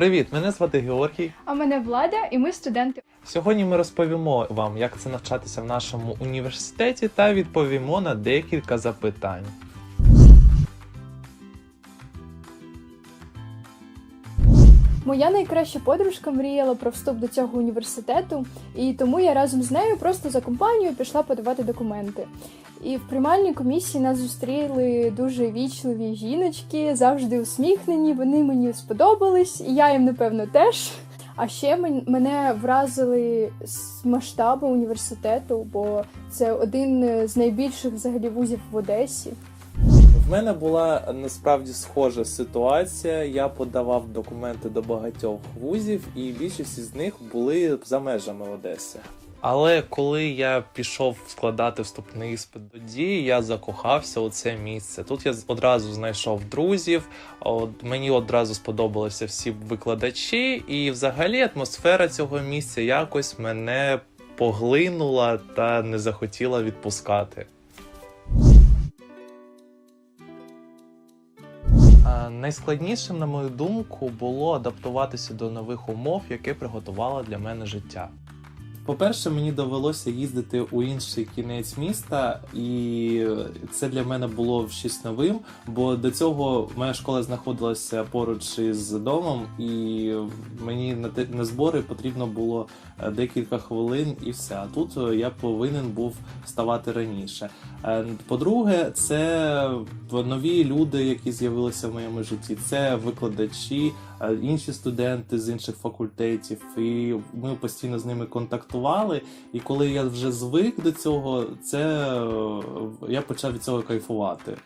Привіт, мене звати Георгій. А мене влада, і ми студенти. Сьогодні ми розповімо вам, як це навчатися в нашому університеті, та відповімо на декілька запитань. Моя найкраща подружка мріяла про вступ до цього університету, і тому я разом з нею просто за компанію пішла подавати документи. І в приймальній комісії нас зустріли дуже вічливі жіночки, завжди усміхнені. Вони мені сподобались, і я їм напевно теж. А ще мене вразили з масштабу університету, бо це один з найбільших взагалі вузів в Одесі. Мене була насправді схожа ситуація. Я подавав документи до багатьох вузів, і більшість із них були за межами Одеси. Але коли я пішов складати вступний іспит до дії, я закохався у це місце. Тут я одразу знайшов друзів. От мені одразу сподобалися всі викладачі, і взагалі атмосфера цього місця якось мене поглинула та не захотіла відпускати. Найскладнішим, на мою думку, було адаптуватися до нових умов, які приготувало для мене життя. По-перше, мені довелося їздити у інший кінець міста, і це для мене було щось новим, бо до цього моя школа знаходилася поруч із домом, і мені на, на збори потрібно було е, декілька хвилин і все. А тут е, я повинен був вставати раніше. Е, По-друге, це нові люди, які з'явилися в моєму житті. Це викладачі, інші студенти з інших факультетів, і ми постійно з ними контактували. І коли я вже звик до цього, це е, я почав від цього кайфувати.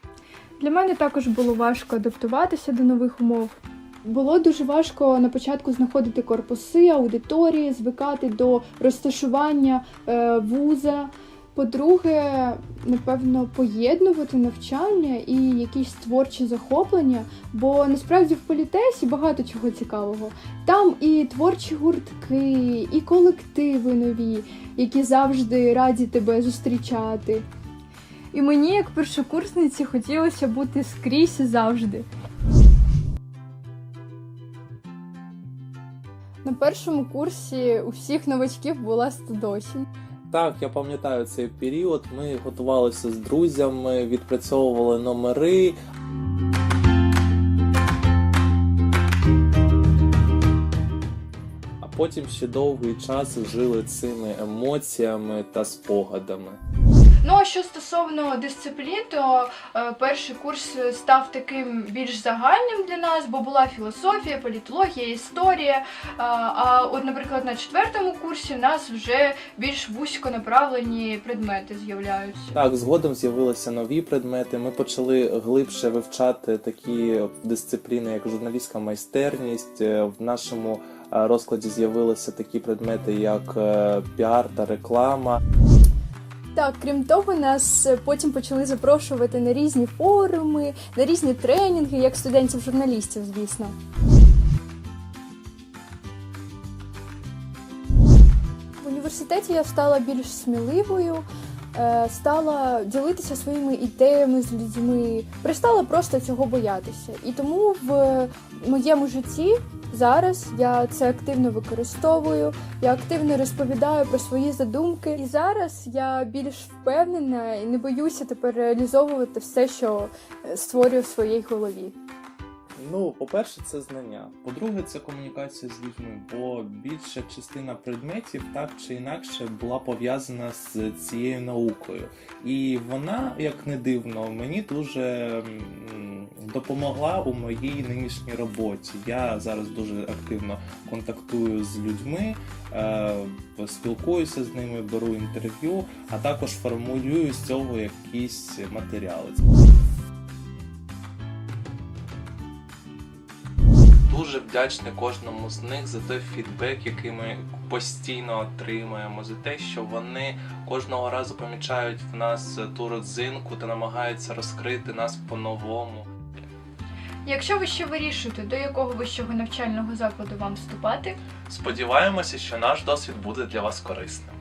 Для мене також було важко адаптуватися до нових умов. Було дуже важко на початку знаходити корпуси, аудиторії, звикати до розташування е, вуза. По-друге, напевно, поєднувати навчання і якісь творчі захоплення, бо насправді в політесі багато чого цікавого. Там і творчі гуртки, і колективи нові, які завжди раді тебе зустрічати. І мені, як першокурсниці, хотілося бути скрізь і завжди. На першому курсі у всіх новачків була студосінь. Так, я пам'ятаю цей період. Ми готувалися з друзями, відпрацьовували номери. А потім ще довгий час жили цими емоціями та спогадами. Ну а що стосовно дисциплін, то е, перший курс став таким більш загальним для нас, бо була філософія, політологія, історія. А, а от, наприклад, на четвертому курсі в нас вже більш вузько направлені предмети з'являються. Так, згодом з'явилися нові предмети. Ми почали глибше вивчати такі дисципліни, як журналістська майстерність. Е, В нашому е, розкладі з'явилися такі предмети, як е, піар та реклама. Так, крім того, нас е, потім почали запрошувати на різні форуми, на різні тренінги, як студентів-журналістів, звісно. В університеті я стала більш сміливою, стала ділитися своїми ідеями з людьми, перестала просто цього боятися. І тому в моєму житті зараз я це активно використовую. Я активно розповідаю про свої задумки. І зараз я більш впевнена і не боюся тепер реалізовувати все, що е, створюю в своїй голові. Ну, по-перше, це знання. По-друге, це комунікація з людьми, бо більша частина предметів так чи інакше була пов'язана з цією наукою. І вона, як не дивно, мені дуже допомогла у моїй нинішній роботі. Я зараз дуже активно контактую з людьми, е, спілкуюся з ними, беру інтерв'ю, а також формулюю з цього якісь матеріали. Дуже вдячний кожному з них за той фідбек, який ми постійно отримуємо, за те, що вони кожного разу помічають в нас ту родзинку та намагаються розкрити нас по-новому. Якщо ви ще вирішуєте, до якого вищого навчального закладу вам вступати, Сподіваємося, що наш досвід буде для вас корисним.